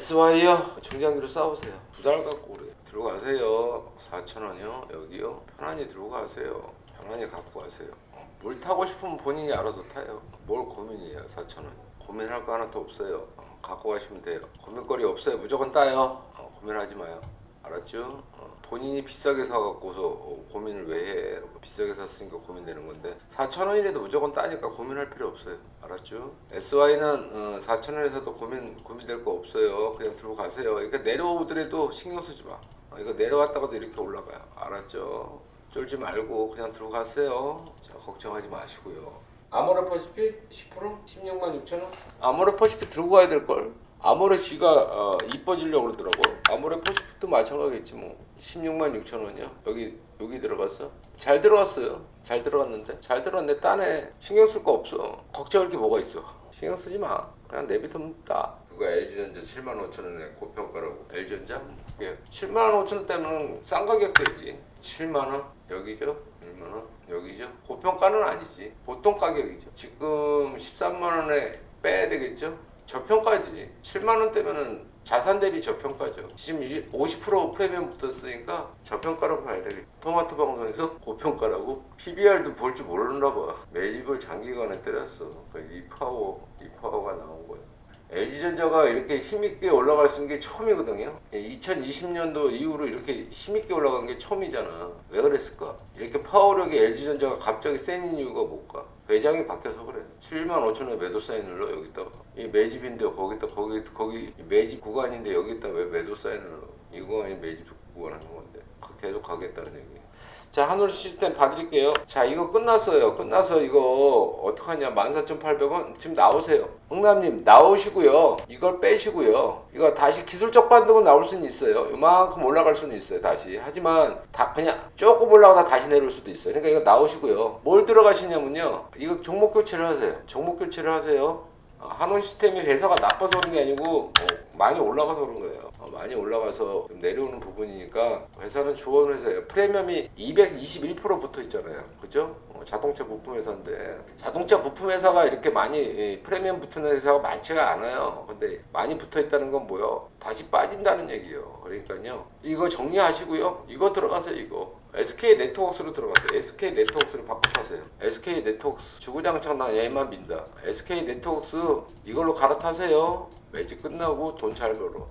SY요? 중장기로 싸우세요. 두 달 갖고 그래 들어가세요. 4천 원이요? 여기요? 편안히 들고 가세요. 편안히 갖고 가세요. 어, 뭘 타고 싶으면 본인이 알아서 타요. 뭘 고민이에요 4천 원 고민할 거 하나도 없어요. 어, 갖고 가시면 돼요. 고민거리 없어요. 무조건 따요. 어, 고민하지 마요. 알았죠? 어, 본인이 비싸게 사갖고서 어, 고민을 왜 해? 비싸게 샀으니까 고민되는 건데 4,000원이라도 무조건 따니까 고민할 필요 없어요. 알았죠? SY는 어, 4,000원에서도 고민 고민될 거 없어요. 그냥 들고 가세요. 그러니까 내려오더라도 신경 쓰지 마. 어, 이거 내려왔다가도 이렇게 올라가요. 알았죠? 쫄지 말고 그냥 들고 가세요. 자, 걱정하지 마시고요. 아모레 퍼시피 10% 16만 6천 원? 아모레 퍼시피 들고 가야 될 걸. 아모레 지가 어, 이뻐지려고 그러더라고. 아모레 퍼시픽도 마찬가지겠지 뭐. 16만 6천 원이요. 여기 여기 들어갔어? 잘 들어갔어요. 잘 들어갔는데 잘 들어갔네. 따네. 신경 쓸 거 없어. 걱정할 게 뭐가 있어. 신경 쓰지 마. 그냥 내비두면 따. 그거 LG전자 7만 5천 원에 고평가라고. LG전자? 예. 7만 5천 원 때문에 싼 가격 되지. 7만 원 여기죠. 1만 원 여기죠. 고평가는 아니지. 보통 가격이죠. 지금 13만 원에 빼야 되겠죠. 저평가지. 7만 원대면은 자산 대비 저평가죠. 지금 50% 프리미엄 붙었으니까 저평가라고 봐야 되겠죠. 토마토 방송에서 고평가라고? PBR도 볼 줄 모르나 봐. 매집을 장기간에 때렸어. 그 이파워, 이 파워가 나온 거야. LG전자가 이렇게 힘있게 올라갈 수 있는 게 처음이거든요. 2020년도 이후로 이렇게 힘있게 올라간 게 처음이잖아. 왜 그랬을까? 이렇게 파워력이 LG전자가 갑자기 센 이유가 뭘까? 회장이 바뀌어서 그래. 7만 5천 원 매도 사인을 넣어 여기다가. 이 매집인데 거기다 거기 거기 매집 구간인데 여기다 왜 매도 사인을 넣어? 이 구간이 매집 구간 하는 건데 계속 가겠다는 얘기. 자 한울 시스템 봐드릴게요. 자 이거 끝났어요. 끝나서 이거 어떡하냐 14,800원 지금 나오세요. 응남님 나오시고요. 이걸 빼시고요. 이거 다시 기술적 반등은 나올 수는 있어요. 이만큼 올라갈 수는 있어요. 다시. 하지만 다 그냥 조금 올라가다 다시 내려올 수도 있어요. 그러니까 이거 나오시고요. 뭘 들어가시냐면요. 이거 종목 교체를 하세요. 종목 교체를 하세요. 어, 한원 시스템이 회사가 나빠서 그런 게 아니고 어, 많이 올라가서 그런 거예요. 어, 많이 올라가서 좀 내려오는 부분이니까 회사는 좋은 회사예요. 프리미엄이 221% 붙어 있잖아요. 그죠? 어, 자동차 부품 회사인데 자동차 부품 회사가 이렇게 많이 이, 프리미엄 붙는 회사가 많지가 않아요. 근데 많이 붙어 있다는 건 뭐요? 다시 빠진다는 얘기예요. 그러니까요. 이거 정리하시고요. 이거 들어가세요. 이거. SK 네트워크스로 들어가세요. SK 네트워크스로 바꿔타세요. SK 네트워크스 주구장창 나 얘만 민다. SK 네트워크스 이걸로 갈아타세요. 매직 끝나고 돈 잘 벌어.